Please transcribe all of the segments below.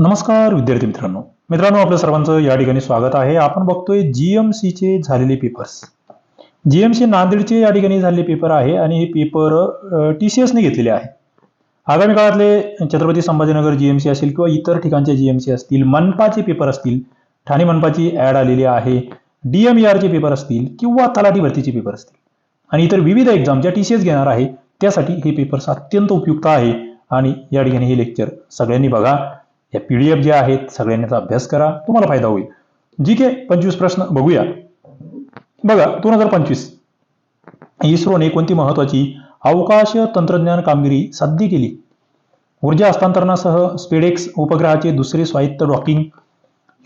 नमस्कार विद्यार्थी मित्रांनो. मित्रांनो आपल्या सर्वांचं या ठिकाणी स्वागत आहे. आपण बघतोय जीएमसीचे झालेले पेपर्स जीएमसी नांदेडचे या ठिकाणी झालेले पेपर आहे आणि हे पेपर टी सी एसने घेतलेले आहे. आगामी काळातले छत्रपती संभाजीनगर जीएमसी असेल किंवा इतर ठिकाणचे जीएमसी असतील मनपाचे पेपर असतील ठाणे मनपाची ॲड आलेली आहे डीएमईआरचे पेपर असतील किंवा तलाठी भरतीचे पेपर असतील. आणि इतर विविध एक्झाम ज्या टी सी एस घेणार आहे त्यासाठी हे पेपर्स अत्यंत उपयुक्त आहे. आणि या ठिकाणी हे लेक्चर सगळ्यांनी बघा. या पी डी एफ जे आहेत सगळ्यांनीचा अभ्यास करा तुम्हाला फायदा होईल. जी के पंचवीस प्रश्न बघूया. बघा दोन हजार पंचवीस. इस्रोने कोणती महत्वाची अवकाश तंत्रज्ञान कामगिरी साध्य केली? ऊर्जा हस्तांतरणासह स्पेडेक्स उपग्रहाचे दुसरे स्वायत्त डॉकिंग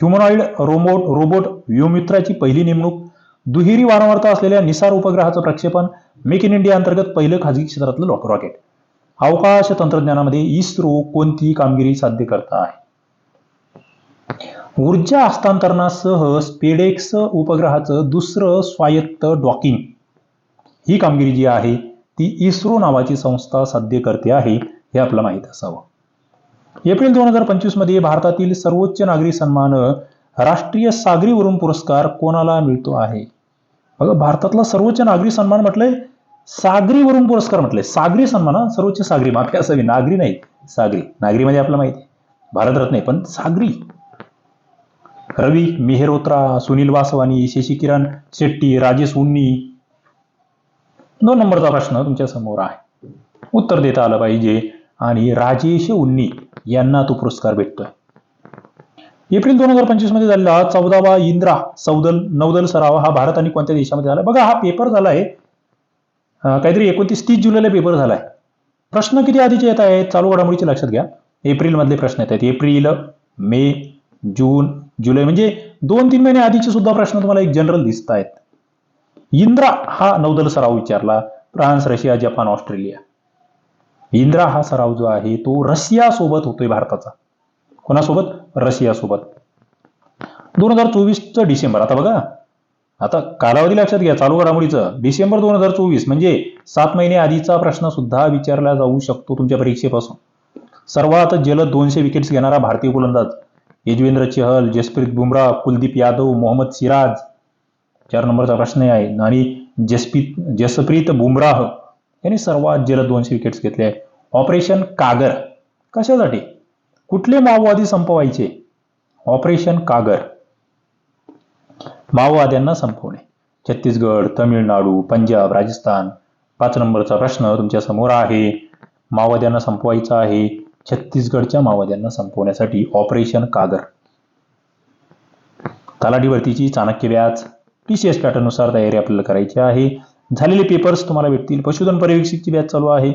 ह्युमनॉइड रोबोट रोबोट व्योमित्राची पहिली नेमणूक दुहेरी वारंवारता असलेल्या निसार उपग्रहाचं प्रक्षेपण मेक इन इंडिया अंतर्गत पहिलं खाजगी क्षेत्रातलं लॉक रॉकेट. अवकाश तंत्रज्ञानामध्ये इस्रो कोणती कामगिरी साध्य करत आहे. ऊर्जा हस्तांतरणासह स्पेडेक्स उपग्रहाचं दुसरं स्वायत्त डॉकिंग. ही कामगिरी जी आहे ती इस्रो नावाची संस्था साध्य करते आहे हे आपलं माहीत असावं. एप्रिल दोन हजार पंचवीसमध्ये भारतातील सर्वोच्च नागरी सन्मान राष्ट्रीय सागरी वरून पुरस्कार कोणाला मिळतो आहे? बघा भारतातला सर्वोच्च नागरी सन्मान म्हटलंय सागरी वरून पुरस्कार म्हटले. सागरी सन्मान सर्वोच्च सागरी. माफी असावी. नागरी नाही. सागरी. नागरी म्हणजे आपलं माहिती. भारतरत्न आहे पण सागरी. रवी मेहरोत्रा सुनील वासवानी शशी किरण शेट्टी राजेश उन्नी. दोन नंबरचा प्रश्न तुमच्यासमोर आहे. उत्तर देता आलं पाहिजे. आणि राजेश उन्नी यांना तो पुरस्कार भेटतोय. एप्रिल दोन हजार पंचवीसमध्ये झालेला चौदावा इंद्रा सौदल नौदल सराव हा भारत आणि कोणत्या देशामध्ये झाला? बघा हा पेपर झाला आहे काहीतरी एकोणतीस तीस जुलैला पेपर झालाय. प्रश्न किती आधीचे येत आहेत? चालू घडामोडीचे लक्षात घ्या. एप्रिल मधले प्रश्न येत आहेत. एप्रिल मे जून जुलै म्हणजे दोन तीन महिने आधीचे सुद्धा प्रश्न तुम्हाला एक जनरल दिसत आहेत. इंद्रा हा नौदल सराव विचारला. France Russia Japan Australia. Indra हा सराव जो आहे तो रशिया सोबत होतोय भारताचा. कोणासोबत? रशिया सोबत दोन हजार चोवीसचं डिसेंबर. आता बघा. आता कालावधी लक्षात घ्या चालू घडामोडीचं डिसेंबर दोन हजार चोवीस म्हणजे सात महिने आधीचा प्रश्न सुद्धा विचारला जाऊ शकतो तुमच्या परीक्षेपासून. सर्वात जलद दोनशे विकेट्स घेणारा भारतीय गोलंदाज यजवेंद्र चहल जसप्रीत बुमराह कुलदीप यादव मोहम्मद सिराज. चार नंबरचा प्रश्न आहे. आणि जसप्रीत जसप्रीत बुमराह यांनी सर्वात जलद दोनशे विकेट्स घेतले आहे. ऑपरेशन कागर कशासाठी? कुठले माओवादी संपवायचे? ऑपरेशन कागर. माओवाद्यांना संपवणे. छत्तीसगड तमिळनाडू पंजाब राजस्थान पाच नंबरचा प्रश्न तुमच्यासमोर आहे. माओवाद्यांना संपवायचा आहे. छत्तीसगडच्या माओवाद्यांना संपवण्यासाठी ऑपरेशन कागर. तलाठी भरतीची चाणक्य व्याज. टी सी एस पॅटर्ननुसार तयारी आपल्याला करायची आहे. झालेले पेपर्स तुम्हाला भेटतील. पशुधन पर्यवेक्षकची बॅच चालू आहे.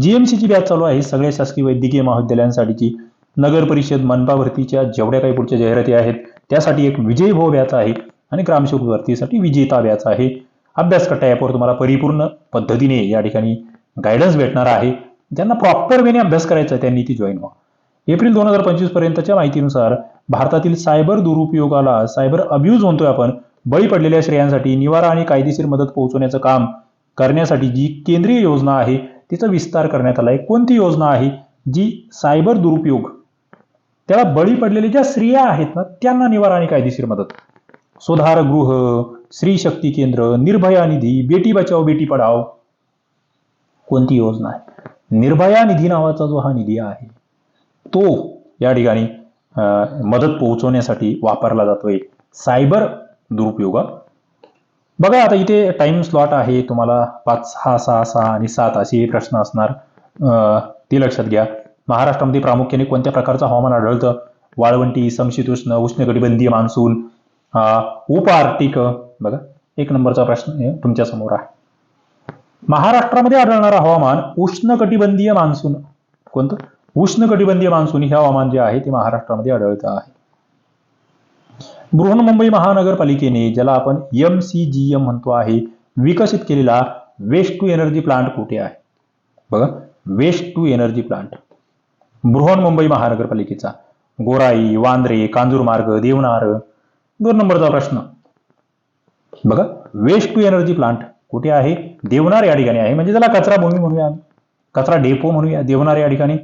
जीएमसीची बॅच चालू आहे. सगळ्या शासकीय वैद्यकीय महाविद्यालयांसाठीची. नगर परिषद मनपा भरतीच्या जेवढ्या काही पुढच्या जाहिराती आहेत त्यासाठी एक विजयी भाऊ बॅच आहे. आणि ग्रामसेवक भरतीसाठी विजेता व्याचा आहे. अभ्यास कट्टा ॲपवर तुम्हाला परिपूर्ण पद्धतीने या ठिकाणी गायडन्स भेटणार आहे. ज्यांना प्रॉपर वेने अभ्यास करायचा आहे त्यांनी ती जॉईन व्हा. एप्रिल दोन हजार पंचवीस पर्यंतच्या माहितीनुसार भारतातील सायबर दुरुपयोगाला सायबर अब्यूज म्हणतोय आपण. बळी पडलेल्या श्रेयांसाठी निवारा आणि कायदेशीर मदत पोहोचवण्याचं काम करण्यासाठी जी केंद्रीय योजना आहे तिचा विस्तार करण्यात आला आहे कोणती योजना आहे? जी सायबर दुरुपयोग. त्याला बळी पडलेल्या ज्या स्त्रिया आहेत ना त्यांना निवारा आणि कायदेशीर मदत. सुधार गृह स्त्री शक्ती केंद्र निर्भया निधी बेटी बचाओ बेटी पढाओ कोणती योजना आहे? निर्भया निधी नावाचा जो हा निधी आहे तो या ठिकाणी मदत पोहोचवण्यासाठी वापरला जातोय. सायबर दुरुपयोगा बघा आता इथे टाइम स्लॉट आहे तुम्हाला पाच सहा सहा सहा आणि सात असे प्रश्न असणार. अं, ते लक्षात घ्या. महाराष्ट्रामध्ये प्रामुख्याने कोणत्या प्रकारचं हवामान आढळतं? वाळवंटी समशीतोष्ण उष्णकटिबंधीय मान्सून अं, उप आर्टिक बघा एक नंबरचा प्रश्न तुमच्यासमोर आहे. महाराष्ट्रामध्ये आढळणारा हवामान उष्ण कटिबंधीय मान्सून. कोणतं? उष्ण कटिबंधीय मान्सून हे हवामान जे आहे ते महाराष्ट्रामध्ये आढळतं आहे. बृहन्मुंबई महानगरपालिकेने ज्याला आपण एम सी जी एम म्हणतो आहे विकसित केलेला वेस्ट टू एनर्जी प्लांट कुठे आहे? बघा waste to energy plant Brihanmumbai महानगरपालिकेचा. Gorai Vandre Kanjurmarg Deonar दोन नंबरचा प्रश्न. बघा वेस्ट टू एनर्जी प्लांट कुठे आहे? देवनार या ठिकाणी आहे. म्हणजे त्याला कचरा भूमी म्हणूया आम्ही. कचरा डेपो म्हणूया. देवनार या ठिकाणी.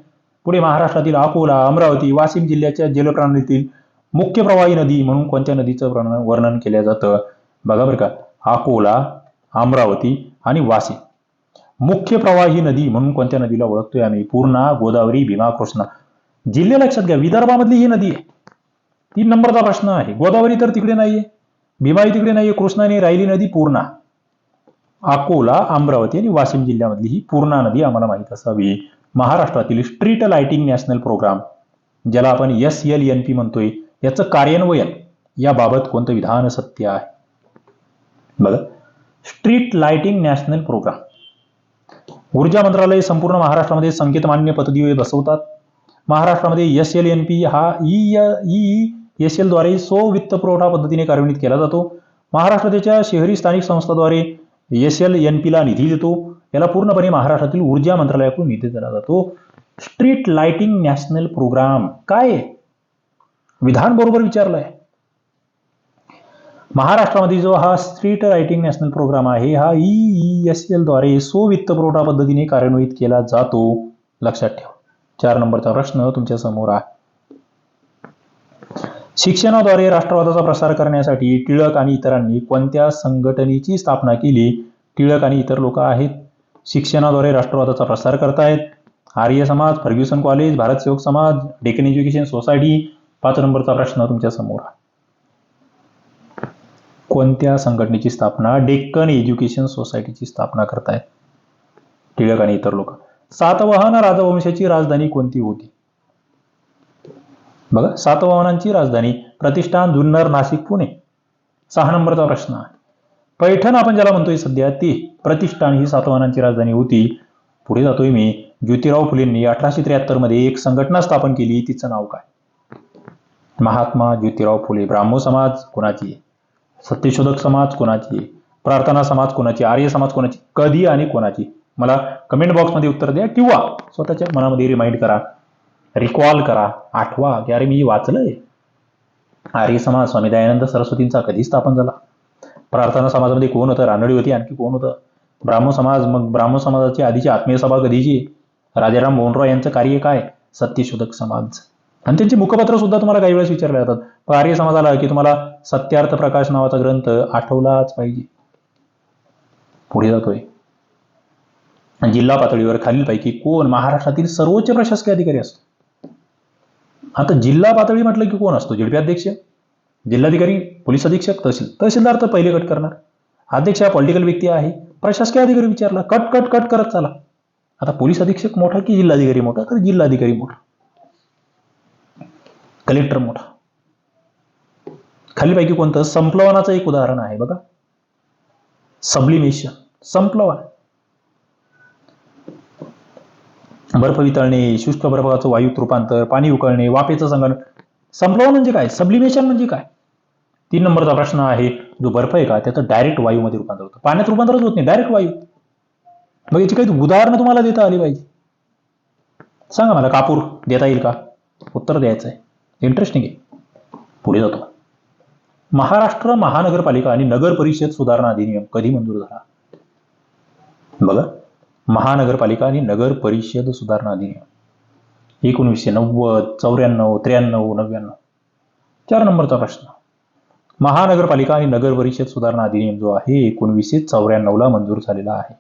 पुढे महाराष्ट्रातील अकोला अमरावती वाशिम जिल्ह्याच्या जलप्रणालीतील मुख्य प्रवाही नदी म्हणून कोणत्या नदीचं वर्णन वर्णन केलं जातं? बघा बरं का. अकोला अमरावती आणि वाशिम. मुख्य प्रवाही नदी म्हणून कोणत्या नदीला ओळखतोय आम्ही? पूर्णा गोदावरी भीमा कृष्णा जिल्हे लक्षात घ्या विदर्भामधली ही नदी आहे. तीन नंबरचा प्रश्न आहे. गोदावरी तर तिकडे नाहीये. भीमाई तिकडे नाहीये. कृष्णाने राहिली नदी पूर्णा. अकोला अमरावती आणि वाशिम जिल्ह्यामधली ही पूर्णा नदी आम्हाला माहीत असावी. महाराष्ट्रातील स्ट्रीट लाइटिंग नॅशनल प्रोग्राम ज्याला आपण एस एल एन पी म्हणतोय याचं कार्यान्वयन याबाबत कोणतं विधान सत्य आहे? बघा. स्ट्रीट लाइटिंग नॅशनल प्रोग्राम ऊर्जा मंत्रालय संपूर्ण महाराष्ट्रामध्ये संकेत मान्य पतदिवे बसवतात. महाराष्ट्रामध्ये एस एल एन पी हा ई ई एसद्वारे सो वित्त पुरवठा पद्धतीने कार्यान्वित केला जातो. महाराष्ट्र त्याच्या शहरी स्थानिक संस्थाद्वारे एस एल एन पीला निधी देतो. याला पूर्णपणे महाराष्ट्रातील ऊर्जा मंत्रालयाकडून निधी दिला जातो. Street lighting national programme. काय विधान बरोबर विचारलंय. महाराष्ट्रामध्ये जो हा स्ट्रीट लाइटिंग नॅशनल प्रोग्राम आहे हा ई एस एलद्वारे सो वित्त पुरवठा पद्धतीने कार्यान्वित केला जातो. लक्षात ठेवा. चार नंबरचा प्रश्न तुमच्यासमोर आहे. शिक्षणाद्वारे राष्ट्रवादाचा प्रसार करण्यासाठी टिळक आणि इतरांनी कोणत्या संघटनेची स्थापना केली? टिळक आणि इतर लोक आहेत. शिक्षणाद्वारे राष्ट्रवादाचा प्रसार करतायत. आर्य समाज फर्ग्युसन कॉलेज भारत सेवक समाज डेकन एज्युकेशन सोसायटी. पाच नंबरचा प्रश्न तुमच्यासमोर आहे. कोणत्या संघटनेची स्थापना डेक्कन एज्युकेशन सोसायटीची स्थापना करतायत? टिळक आणि इतर लोक. सातवाहन राजवंशाची राजधानी कोणती होती? बघा सातवाहनांची राजधानी प्रतिष्ठान जुन्नर नाशिक पुणे. सहा नंबरचा प्रश्न आहे. पैठण आपण ज्याला म्हणतोय सध्या ती प्रतिष्ठान ही सातवाहनांची राजधानी होती. पुढे जातोय मी. ज्योतिराव फुलेंनी अठराशे त्र्याहत्तरमध्ये एक संघटना स्थापन केली. तिचं नाव काय? महात्मा ज्योतिराव फुले. ब्राह्मो समाज कोणाची सत्यशोधक समाज कोणाची प्रार्थना समाज कोणाची आर्य समाज कोणाची कधी आणि कोणाची मला कमेंट बॉक्समध्ये उत्तर द्या किंवा स्वतःच्या मनामध्ये रिमाइंड करा. रिकॉल करा आठवा की अरे मी वाचलंय. आर्य समाज स्वामी दयानंद सरस्वतींचा कधी स्थापन झाला. प्रार्थना समाजामध्ये कोण होतं? रानडी होती आणखी कोण होतं? ब्राह्मो समाज मग ब्राह्मो समाजाची आधीची आत्मीय सभा कधीची? राजाराम मोहनराव यांचं कार्य काय? सत्यशोधक समाज. आणि त्यांची मुखपत्र सुद्धा तुम्हाला काही वेळेस विचारले जातात. पण आर्य समाजाला की तुम्हाला सत्यार्थ प्रकाश नावाचा ग्रंथ आठवलाच पाहिजे. पुढे जातोय. आणि जिल्हा पातळीवर खालीलपैकी कोण महाराष्ट्रातील सर्वोच्च प्रशासकीय अधिकारी असतो? आता जिल्हा पातळी म्हटलं की कोण असतो? जेडपी अध्यक्ष जिल्हाधिकारी पोलीस अधीक्षक तहसील तहसीलदार तर पहिले कट करणार. अध्यक्ष हा पॉलिटिकल व्यक्ती आहे. प्रशासकीय अधिकारी विचारला कट कट कट करत चला. आता पोलीस अधीक्षक मोठा की जिल्हाधिकारी मोठा? तर जिल्हाधिकारी मोठा. कलेक्टर मोठा. खालीपैकी कोणतं? संप्लवनाचं एक उदाहरण आहे बघा. सब्लिमेशन. संप्लवन. बर्फ वितळणे शुष्क बर्फाचं वायूत रूपांतर पाणी उकळणे वाफेचं संगणन संप्लवन म्हणजे काय? सब्लिमेशन म्हणजे काय? तीन नंबरचा प्रश्न आहे. जो बर्फ आहे का? त्याचं डायरेक्ट वायूमध्ये रूपांतर होतं. पाण्यात रूपांतरच होत नाही. डायरेक्ट वायू. मग याची काही उदाहरणं तुम्हाला देता आली पाहिजे. सांगा मला कापूर देता येईल का? उत्तर द्यायचं आहे इंटरेस्टिंग आहे. पुढे जातो. महाराष्ट्र महानगरपालिका आणि नगर परिषद सुधारणा अधिनियम कधी मंजूर झाला? बघा. महानगरपालिका आणि नगर परिषद सुधारणा अधिनियम. एकोणीसशे नव्वद चौऱ्याण्णव त्र्याण्णव नव्याण्णव. चार नंबरचा प्रश्न. महानगरपालिका आणि नगर परिषद सुधारणा अधिनियम जो आहे एकोणीसशे चौऱ्याण्णवला मंजूर झालेला आहे.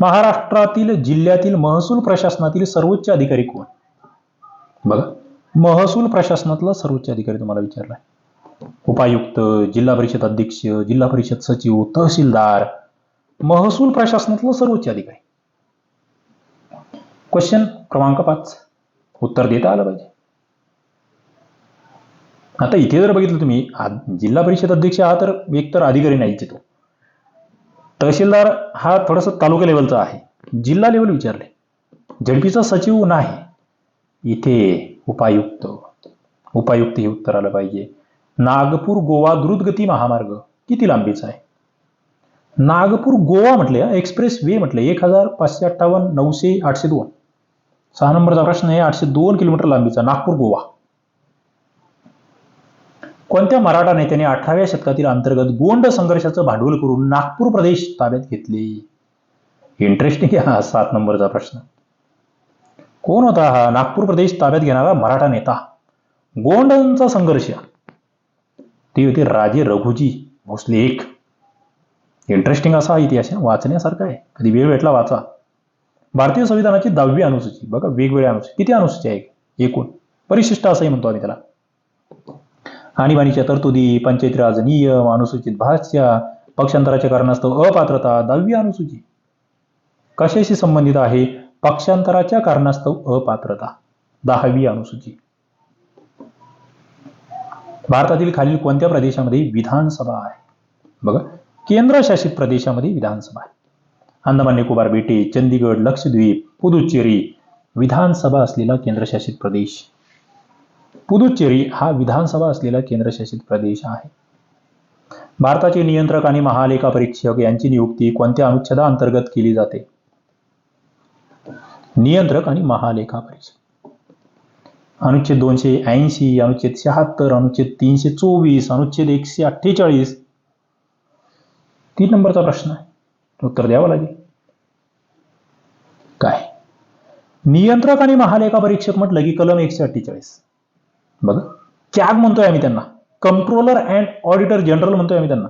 महाराष्ट्रातील जिल्ह्यातील महसूल प्रशासनातील सर्वोच्च अधिकारी कोण? बघा. महसूल प्रशासनातला सर्वोच्च अधिकारी तुम्हाला विचारलाय. उपायुक्त जिल्हा परिषद अध्यक्ष जिल्हा परिषद सचिव तहसीलदार महसूल प्रशासनातलं सर्वोच्च अधिकारी. क्वेश्चन क्रमांक पाच. उत्तर देता आलं पाहिजे. आता इथे जर बघितलं तुम्ही जिल्हा परिषद अध्यक्ष हा तर एकतर अधिकारी नाही तो. तहसीलदार हा थोडासा तालुका लेवलचा आहे. जिल्हा लेवल विचारले. झडपीचा सचिव नाही. इथे उपायुक्त. उपायुक्त हे उत्तर आलं पाहिजे. नागपूर गोवा द्रुतगती महामार्ग किती लांबीचा आहे? नागपूर गोवा म्हटले हा, एक्सप्रेस वे म्हटले एक हजार पाचशे अठ्ठावन्न नऊशे आठशे दोन. सहा नंबरचा प्रश्न आहे आठशे दोन किलोमीटर लांबीचा नागपूर गोवा. कोणत्या मराठा नेत्याने अठराव्या शतकातील अंतर्गत गोंड संघर्षाचं भांडवल करून नागपूर प्रदेश ताब्यात घेतले? इंटरेस्टिंग हा सात नंबरचा प्रश्न. कोण होता हा नागपूर प्रदेश ताब्यात घेणारा मराठा नेता? गोंडांचा संघर्ष. ते होते राजे रघुजी भोसले एक. इंटरेस्टिंग असा इतिहास आहे, वाचण्यासारखा आहे. कधी वेळ भेटला वाचा. भारतीय संविधानाची दहावी अनुसूची. बघा वेगवेगळ्या अनुसूची. किती अनुसूची आहे? एकूण. परिशिष्ट असंही म्हणतो आम्ही त्याला. आणीबाणीच्या तरतुदी पंचायती राज नियम अनुसूचित भाषा पक्षांतराच्या कारणास्तव अपात्रता दहावी अनुसूची. कशाशी संबंधित आहे? पक्षांतराच्या कारणास्तव अपात्रता. दहावी अनुसूची. भारतातील खालील कोणत्या प्रदेशामध्ये विधानसभा आहे? बघा केंद्रशासित प्रदेशामध्ये विधानसभा आहे. अंदमान निकोबार बेटे चंदीगड लक्षद्वीप पुदुच्चेरी विधानसभा असलेला केंद्रशासित प्रदेश. पुदुच्चेरी हा विधानसभा असलेला केंद्रशासित प्रदेश आहे. भारताचे नियंत्रक आणि महालेखा परीक्षक यांची नियुक्ती कोणत्या अनुच्छेदाअंतर्गत केली जाते? नियंत्रक आणि महालेखा परीक्षक. अनुच्छेद दोनशे ऐंशी अनुच्छेद शहात्तर अनुच्छेद तीनशे चोवीस अनुच्छेद एकशे अठ्ठेचाळीस तीन नंबरचा प्रश्न आहे. उत्तर द्यावं लागेल. काय? नियंत्रक आणि महालेखा परीक्षक म्हटलं की कलम एकशे अठ्ठेचाळीस बघा. कॅग म्हणतोय आम्ही त्यांना. कंट्रोलर अँड ऑडिटर जनरल म्हणतोय आम्ही त्यांना.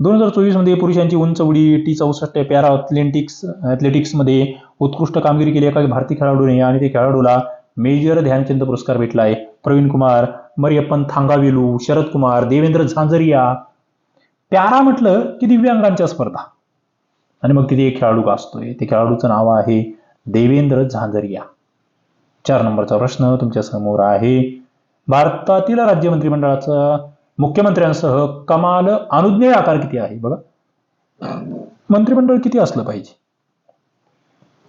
दोन हजार चोवीसमध्ये पुरुषांची उंच उडी टी चौसष्ट पॅरा अथलेटिक्समध्ये उत्कृष्ट कामगिरी केली. एका भारतीय खेळाडूने आणि ते खेळाडूला मेजर ध्यानचंद पुरस्कार भेटला आहे प्रवीण कुमार मरियप्पन थांगावेलू शरद कुमार देवेंद्र झांझरिया पॅरा म्हटलं की दिव्यांगांच्या स्पर्धा. आणि मग तिथे एक खेळाडू असतोय ते खेळाडूचं नाव आहे देवेंद्र झांझरिया. चार नंबरचा प्रश्न तुमच्यासमोर आहे. भारतातील राज्य मंत्रिमंडळाचा मुख्यमंत्र्यांसह कमाल अनुज्ञेय आकार किती आहे? बघा. मंत्रिमंडळ किती असलं पाहिजे?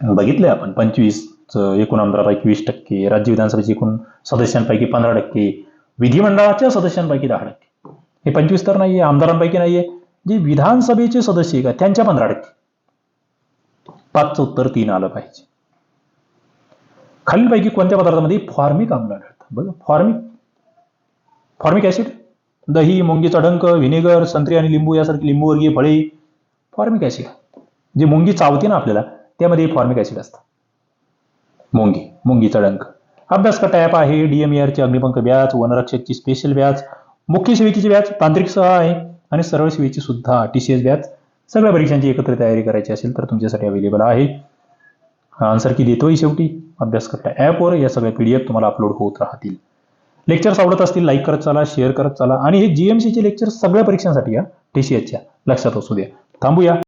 बघितलंय आपण. पंचवीस एकूण आमदारापैकी वीस टक्के राज्य विधानसभेचे एकूण सदस्यांपैकी पंधरा टक्के विधिमंडळाच्या सदस्यांपैकी दहा टक्के. हे पंचवीस तर नाहीये आमदारांपैकी नाहीये. जे विधानसभेचे सदस्य आहे का त्यांच्या पंधरा टक्के पाचचं उत्तर तीन आलं पाहिजे. खालीलपैकी कोणत्या पदार्थामध्ये फॉर्मिक आम्ल आढळतं बघा फॉर्मिक. फॉर्मिक ऍसिड दही मुंगीचा डंक व्हिनेगर संत्री आणि लिंबू यासारखी लिंबूवर्गीय फळे. फॉर्मिक ऍसिड जे मुंगी चावते ना आपल्याला त्यामध्ये फॉर्मिक ऍसिड असतं. मुंगी मुंगीचा डंक अभ्यास कट्टा ॲप आहे डीएमईआरचे अग्निपंख व्याज वनरक्षकची स्पेशल व्याज मुख्य सेवेची व्याज तांत्रिक सह आहे आणि सरळ सेवेची सुद्धा टी सी एस व्याज सगळ्या परीक्षांची एकत्र तयारी करायची असेल तर तुमच्यासाठी अवेलेबल आहे. आन्सर की देतोय शेवटी. अभ्यास कट्टा ॲपवर या सगळ्या पी डी एफ तुम्हाला अपलोड होत राहतील. लेक्चर्स आवडत असतील लाईक करत चला शेअर करत चला. आणि हे जीएमसीचे लेक्चर सगळ्या परीक्षांसाठी या टी सी एसच्या लक्षात असू द्या. थांबूया.